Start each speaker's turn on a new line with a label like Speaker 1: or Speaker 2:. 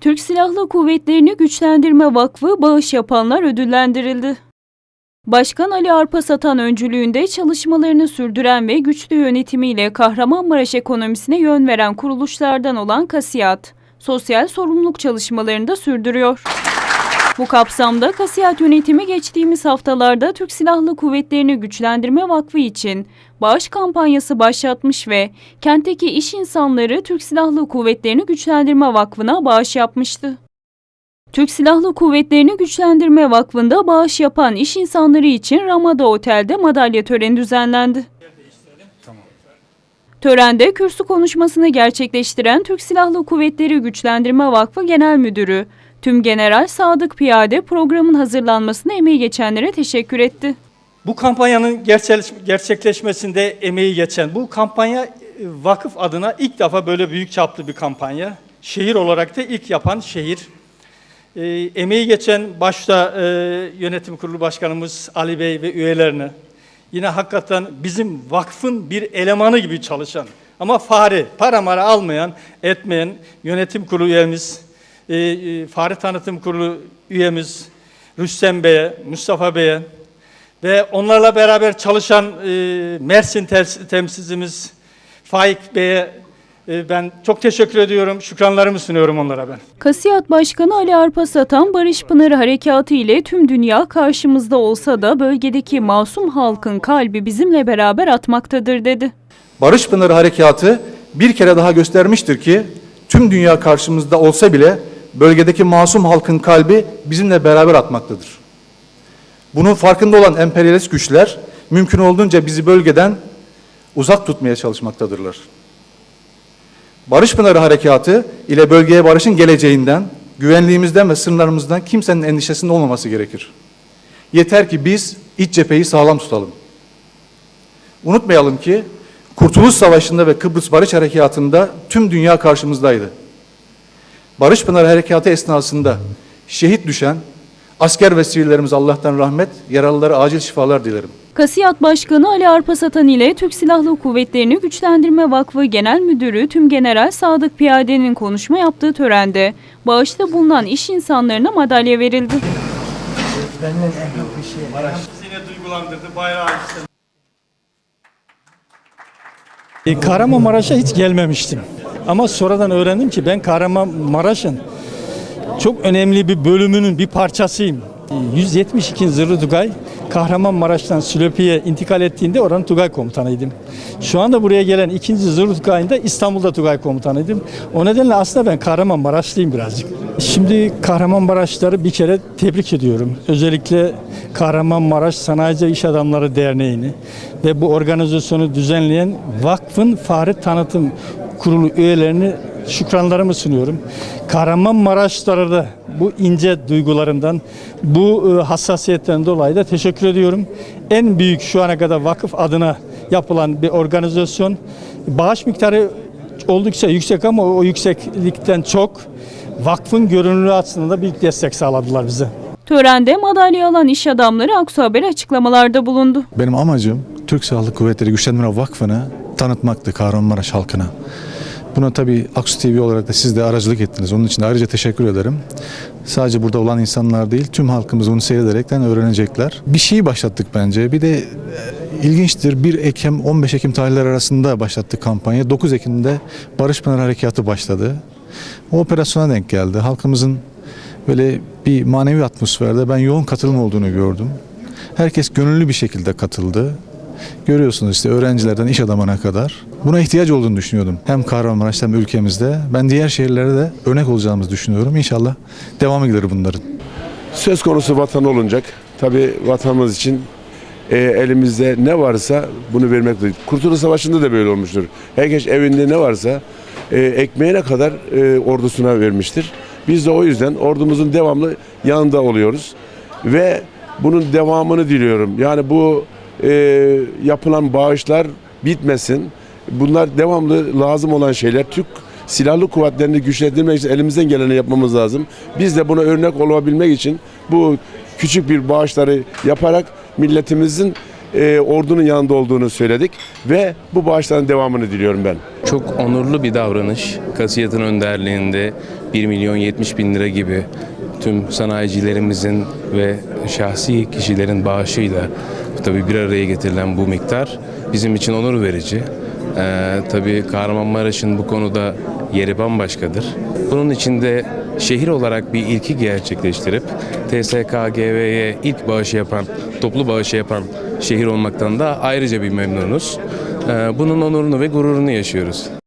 Speaker 1: Türk Silahlı Kuvvetleri'ni Güçlendirme Vakfı bağış yapanlar ödüllendirildi. Başkan Ali Arpa Satan öncülüğünde çalışmalarını sürdüren ve güçlü yönetimiyle Kahramanmaraş ekonomisine yön veren kuruluşlardan olan Kasiyat, sosyal sorumluluk çalışmalarını da sürdürüyor. Bu kapsamda Kasiyat yönetimi geçtiğimiz haftalarda Türk Silahlı Kuvvetleri'ni Güçlendirme Vakfı için bağış kampanyası başlatmış ve kentteki iş insanları Türk Silahlı Kuvvetleri'ni Güçlendirme Vakfı'na bağış yapmıştı. Türk Silahlı Kuvvetleri'ni Güçlendirme Vakfı'nda bağış yapan iş insanları için Ramada Otel'de madalya töreni düzenlendi. Törende kürsü konuşmasını gerçekleştiren Türk Silahlı Kuvvetleri Güçlendirme Vakfı Genel Müdürü Tüm General Sadık Piyade programın hazırlanmasına emeği geçenlere teşekkür etti.
Speaker 2: Bu kampanyanın gerçekleşmesinde emeği geçen bu kampanya e, vakıf adına ilk defa böyle büyük çaplı bir kampanya. Şehir olarak da ilk yapan şehir. E, emeği geçen başta e, yönetim kurulu başkanımız Ali Bey ve üyelerine yine hakikaten bizim vakfın bir elemanı gibi çalışan ama fare, para mara almayan, etmeyen yönetim kurulu üyemiz, e, e, fare tanıtım kurulu üyemiz Rüstem Bey'e, Mustafa Bey'e, ve onlarla beraber çalışan e, Mersin temsilcimiz Faik Bey'e ben çok teşekkür ediyorum. Şükranlarımı sunuyorum onlara ben.
Speaker 1: Kasiyat Başkanı Ali Arpa Satan, Barış Pınarı Harekatı ile tüm dünya karşımızda olsa da bölgedeki masum halkın kalbi bizimle beraber atmaktadır dedi.
Speaker 3: Barış Pınarı Harekatı bir kere daha göstermiştir ki tüm dünya karşımızda olsa bile bölgedeki masum halkın kalbi bizimle beraber atmaktadır. Bunun farkında olan emperyalist güçler mümkün olduğunca bizi bölgeden uzak tutmaya çalışmaktadırlar. Barış Pınarı Harekatı ile bölgeye barışın geleceğinden, güvenliğimizden ve sınırlarımızdan kimsenin endişesinde olmaması gerekir. Yeter ki biz iç cepheyi sağlam tutalım. Unutmayalım ki Kurtuluş Savaşı'nda ve Kıbrıs Barış Harekatı'nda tüm dünya karşımızdaydı. Barış Pınarı Harekatı esnasında şehit düşen asker ve sivillerimize Allah'tan rahmet, yaralılara acil şifalar dilerim.
Speaker 1: Kasiyat Başkanı Ali Arpa Satan ile Türk Silahlı Kuvvetleri'ni Güçlendirme Vakfı Genel Müdürü Tüm General Sadık Piyade'nin konuşma yaptığı törende bağışta bulunan iş insanlarına madalya verildi.
Speaker 4: E, Kahramanmaraş'a hiç gelmemiştim. Ama sonradan öğrendim ki ben Kahramanmaraş'ın çok önemli bir bölümünün bir parçasıyım. E, 172. Zırhlı Tugay Kahramanmaraş'tan Sülepi'ye intikal ettiğinde oranın Tugay komutanıydım. Şu anda buraya gelen ikinci Zırhlı Tugay'ında İstanbul'da Tugay komutanıydım. O nedenle aslında ben Kahramanmaraşlıyım birazcık. Şimdi Kahramanmaraşları bir kere tebrik ediyorum. Özellikle Kahramanmaraş Sanayici İş Adamları Derneği'ni ve bu organizasyonu düzenleyen vakfın fare tanıtım kurulu üyelerini şükranlarımı sunuyorum. Kahramanmaraşlara da bu ince duygularından, bu e, hassasiyetten dolayı da teşekkür ediyorum. En büyük şu ana kadar vakıf adına yapılan bir organizasyon. Bağış miktarı oldukça yüksek ama o yükseklikten çok vakfın görünürlüğü açısından da büyük destek sağladılar bize.
Speaker 1: Törende madalya alan iş adamları Aksu Haber'e açıklamalarda bulundu.
Speaker 5: Benim amacım Türk Silahlı Kuvvetleri Güçlendirme Vakfı'nı tanıtmaktı Kahramanmaraş halkına. Buna tabii Aksu TV olarak da siz de aracılık ettiniz. Onun için de ayrıca teşekkür ederim. Sadece burada olan insanlar değil, tüm halkımız bunu seyrederekten öğrenecekler. Bir şeyi başlattık bence. Bir de e, ilginçtir. 1 Ekim 15 Ekim tarihleri arasında başlattık kampanya. 9 Ekim'de Barış Pınar Harekatı başladı. O operasyona denk geldi. Halkımızın böyle bir manevi atmosferde ben yoğun katılım olduğunu gördüm. Herkes gönüllü bir şekilde katıldı. Görüyorsunuz işte öğrencilerden iş adamına kadar. Buna ihtiyaç olduğunu düşünüyordum. Hem Kahramanmaraş'ta hem ülkemizde. Ben diğer şehirlere de örnek olacağımızı düşünüyorum. İnşallah devamı gelir bunların.
Speaker 6: Söz konusu vatan olunacak. Tabii vatanımız için e, elimizde ne varsa bunu vermek lazım. Kurtuluş Savaşı'nda da böyle olmuştur. Herkes evinde ne varsa e, ekmeğine kadar e, ordusuna vermiştir. Biz de o yüzden ordumuzun devamlı yanında oluyoruz. Ve bunun devamını diliyorum. Yani bu e, yapılan bağışlar bitmesin. Bunlar devamlı lazım olan şeyler. Türk silahlı kuvvetlerini güçlendirmek için elimizden geleni yapmamız lazım. Biz de buna örnek olabilmek için bu küçük bir bağışları yaparak milletimizin e, ordunun yanında olduğunu söyledik ve bu bağışların devamını diliyorum ben.
Speaker 7: Çok onurlu bir davranış. Kasiyat'ın önderliğinde 1 milyon 70 bin lira gibi tüm sanayicilerimizin ve şahsi kişilerin bağışıyla tabii bir araya getirilen bu miktar bizim için onur verici. Ee, tabii Kahramanmaraş'ın bu konuda yeri bambaşkadır. Bunun içinde şehir olarak bir ilki gerçekleştirip TSKGV'ye ilk bağışı yapan, toplu bağışı yapan şehir olmaktan da ayrıca bir memnunuz. Ee, Bunun onurunu ve gururunu yaşıyoruz.